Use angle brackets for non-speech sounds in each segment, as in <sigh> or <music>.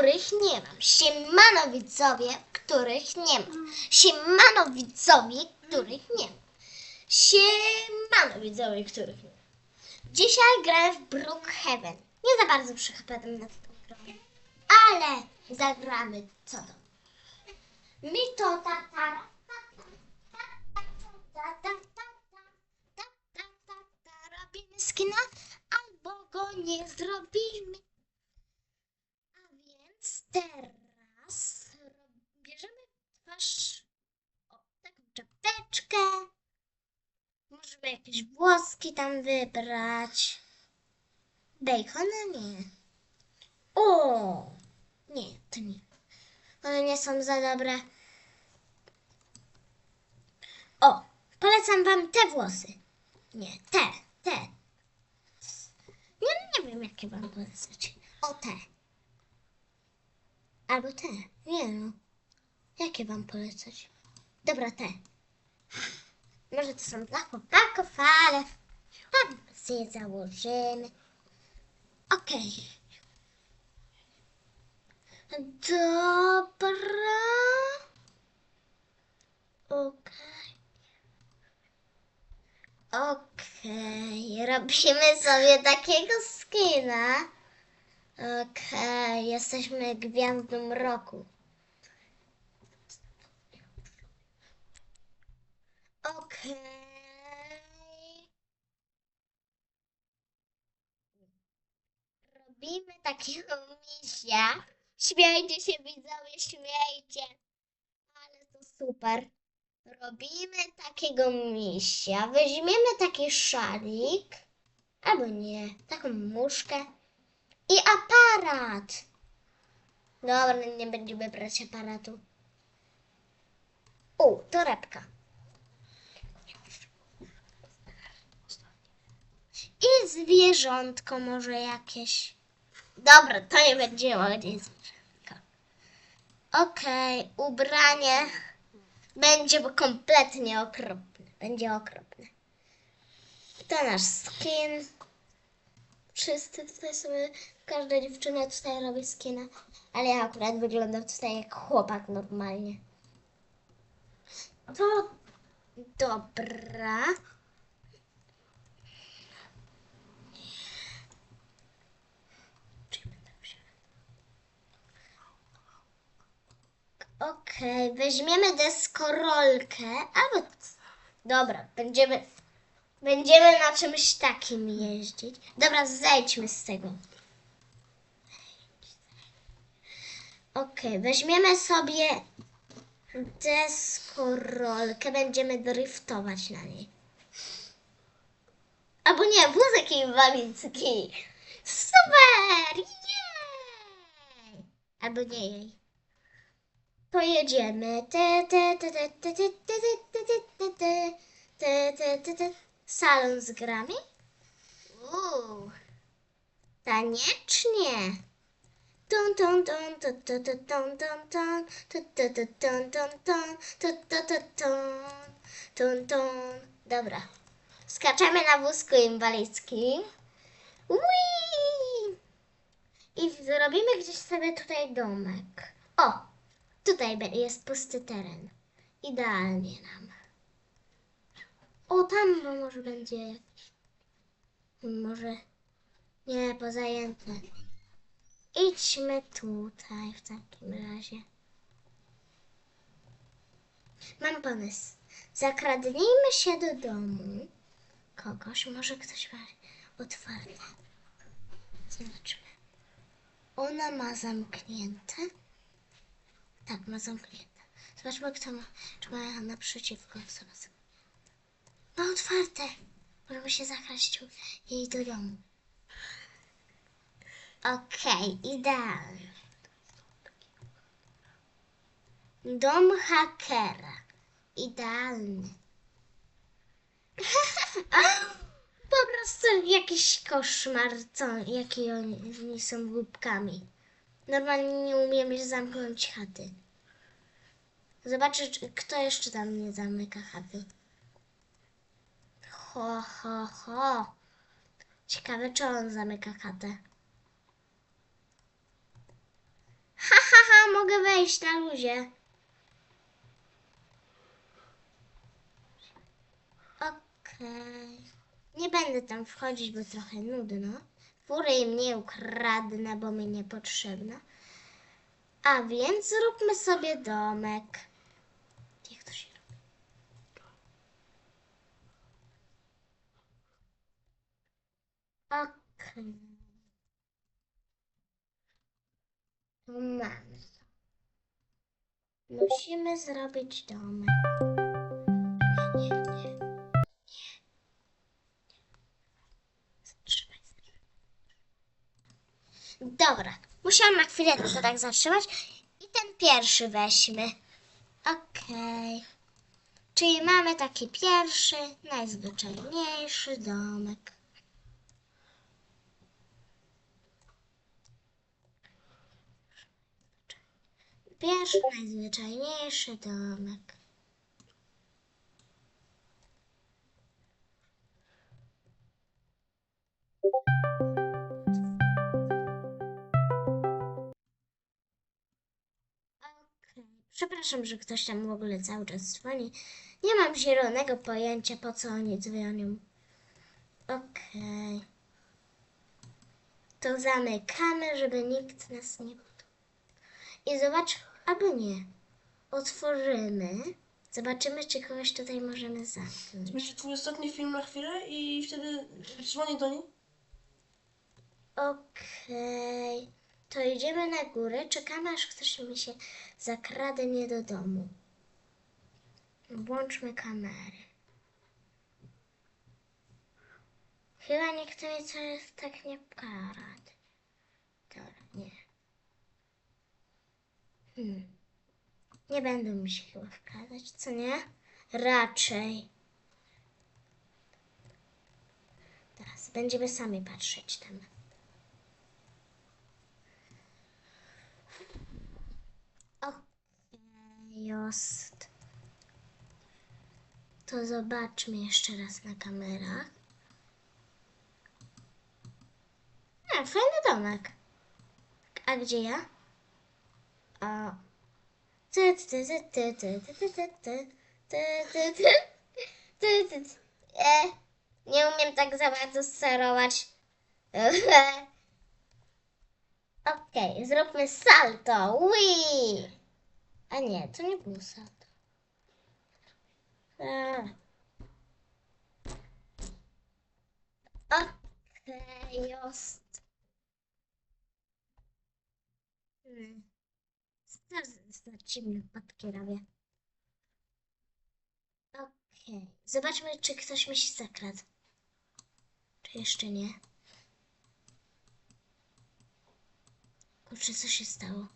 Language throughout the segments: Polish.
których nie mam. Siemano widzowie, których nie mam. Siemano widzowie, których nie mam. Siemano widzowie, których nie mam. Dzisiaj grałem w Brookhaven. Nie za bardzo przychapałem na tą grę, ale zagramy co to. Mi to tatara. Robimy skina, albo go nie zrobimy. Teraz bierzemy twarz, o, taką czapeczkę. Możemy jakieś włoski tam wybrać. Bacona nie. O! Nie, to nie. One nie są za dobre. O, polecam wam te włosy. Nie, te, te. Nie, nie wiem, jakie wam polecać. O, te. Albo te. Nie no. Jakie wam polecać? Dobra, te. Może to są dla chłopaków, ale tam sobie założymy. Okej. Dobra. Okej. Okej, robimy sobie takiego skina. Okej, jesteśmy gwiazdą roku. Okej. Robimy takiego misia. Śmiejcie się widzowie, śmiejcie. Ale to super. Robimy takiego misia. Weźmiemy taki szalik. Albo nie. Taką muszkę. I aparat. Dobra, nie będziemy brać aparatu. O, torebka. I zwierzątko może jakieś. Dobra, to nie będzie ładnie zwierzątko. Okej, ubranie będzie kompletnie okropne. Będzie okropne. To nasz skin. Wszyscy tutaj sobie, każda dziewczyna tutaj robi skina, ale ja akurat wyglądam tutaj jak chłopak normalnie. To dobra. Okej, weźmiemy deskorolkę, albo... Dobra, będziemy... Będziemy na czymś takim jeździć. Dobra, zejdźmy z tego. Ok, weźmiemy sobie deskorolkę, będziemy driftować na niej. Albo nie, wózek inwalidzki. Super! Jej! Albo nie jej. Pojedziemy. Salon z grami? Uuu. Taniecznie. Dobra. Skaczemy na wózku inwalidzkim. Ui! I zrobimy gdzieś sobie tutaj domek. O! Tutaj jest pusty teren. Idealnie nam. O, tam może będzie jakiś. Może. Nie, pozajęte. Idźmy tutaj w takim razie. Mam pomysł. Zakradnijmy się do domu kogoś. Może ktoś ma otwarte. Zobaczmy. Ona ma zamknięte. Tak, ma zamknięte. Zobaczmy, kto ma, czy ma naprzeciwko osoba. Ma otwarte. Możemy się zakraść jej do domu. Okej, idealnie. Dom hakera. Idealny. <laughs> po prostu jakiś koszmar, co, jaki oni, oni są głupkami. Normalnie nie umiemy zamknąć chaty. Zobaczę, kto jeszcze tam nie zamyka chaty. Ho, ho, ho. Ciekawe, czy on zamyka chatę. Mogę wejść na luzie. Okej. Nie będę tam wchodzić, bo trochę nudno. Fury im nie ukradnę, bo mi niepotrzebna. A więc zróbmy sobie domek. Jak to się robi? Okej. To mamy. Musimy zrobić domek. Nie, nie, nie. Dobra, musiałam na chwilę to tak zatrzymać. I ten pierwszy weźmy. Okej. Czyli mamy taki pierwszy, najzwyczajniejszy domek. Pierwszy, najzwyczajniejszy domek. Okej. Przepraszam, że ktoś tam w ogóle cały czas dzwoni. Nie mam zielonego pojęcia, po co oni dzwonią. Okej. To zamykamy, żeby nikt nas nie... I zobacz, albo nie. Otworzymy. Zobaczymy, czy kogoś tutaj możemy zamknąć. Będzie twój ostatni film na chwilę i wtedy dzwonię do niej. Okej. To idziemy na górę. Czekamy, aż ktoś mi się zakradnie do domu. Włączmy kamery. Chyba nikt mi coś tak nie poradzi. Dobra, nie. Hmm. Nie będą mi się chyba wkradać, co nie? Raczej. Teraz będziemy sami patrzeć tam. Jest. To zobaczmy jeszcze raz na kamerach. A, fajny domek. A gdzie ja? Nie umiem tak za bardzo sterować. Okej, zróbmy salto. Wii! A nie, to nie było salto. A. Okej, jest. Hmm. Wpadki robię. Okej, zobaczmy, czy ktoś mi się zakradł. Czy jeszcze nie? Kurczę, co się stało?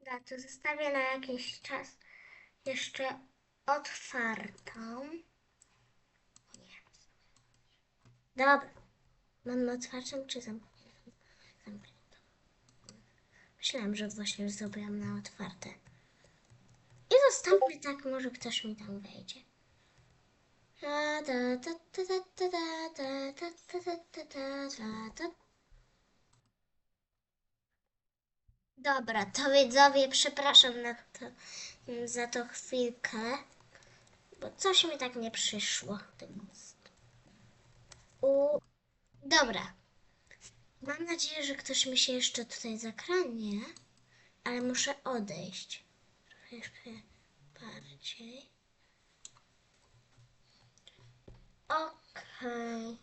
Da, to zostawię na jakiś czas jeszcze otwartą. Dobra. Mam otwartą czy zamkniętą? Zamkniętą. Myślałam, że właśnie zrobiłam na otwarte. I zostawmy tak, może ktoś mi tam wejdzie. Dobra, to widzowie, przepraszam na to, za to chwilkę, bo coś mi tak nie przyszło. U... Dobra. Mam nadzieję, że ktoś mi się jeszcze tutaj zakradnie, ale muszę odejść. Troszeczkę bardziej. Okej.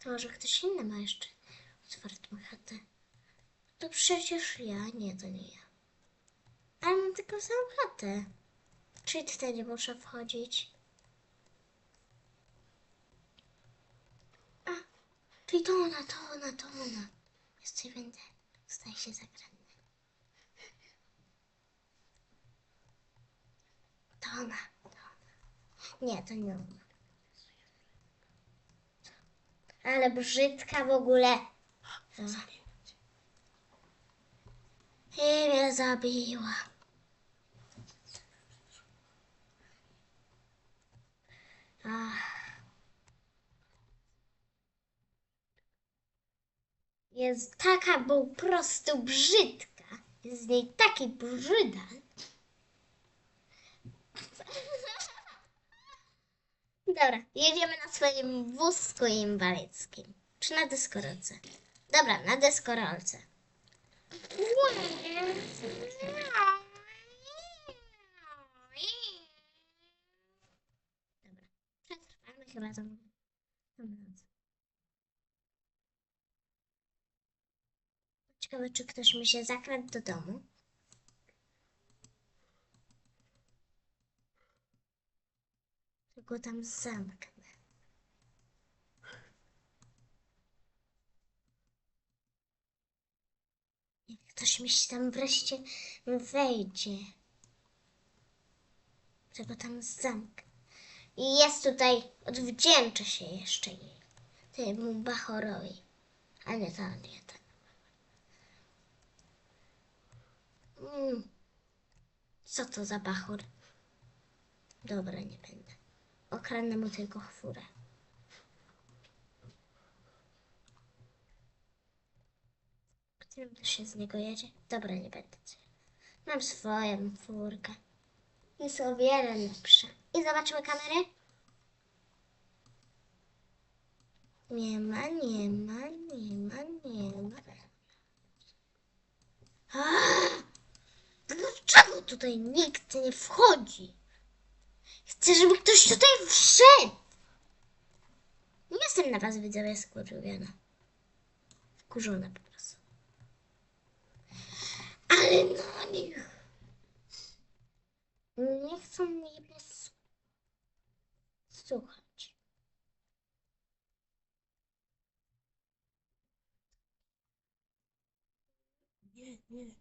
To może ktoś inny ma jeszcze otwartą chatę. To przecież ja, nie, to nie ja. Ale mam tylko samą chatę. Czyli tutaj nie muszę wchodzić. A, czyli to ona, to ona, to ona. Jest coś będę. Staje się zakradnę. To ona, to ona. Nie, to nie ona. Ale brzydka w ogóle. I mnie zabiła. Jest taka po prostu brzydka. Jest z niej taki brzyda. Dobra, jedziemy na swoim wózku inwalidzkim. Czy na deskorolce? Dobra, na deskorolce. Dobra, przetrwamy chyba tą, noc. Ciekawe, czy ktoś mi się zakradł do domu. Tylko tam zamknę. Niech ktoś mi się tam wreszcie wejdzie. Tylko tam zamknę. I jest tutaj, odwdzięczę się jeszcze jej. Temu Bachorowi. A nie to, nie to. Mm. Co to za bachor? Dobra, nie będę. Okradnę mu tylko chwurę. Którym to się z niego jedzie? Dobra, nie będę. Mam swoją furkę. Jest o wiele lepsza. I zobaczymy kamerę. Nie ma, nie ma, nie ma, nie ma. <gasps> Dlaczego tutaj nikt nie wchodzi? Chcę, żeby ktoś tutaj wszedł. Nie jestem na was widzowie skurwiona. Wkurzona po prostu. Ale na nich. Nie chcą mnie słuchać. Nie, nie.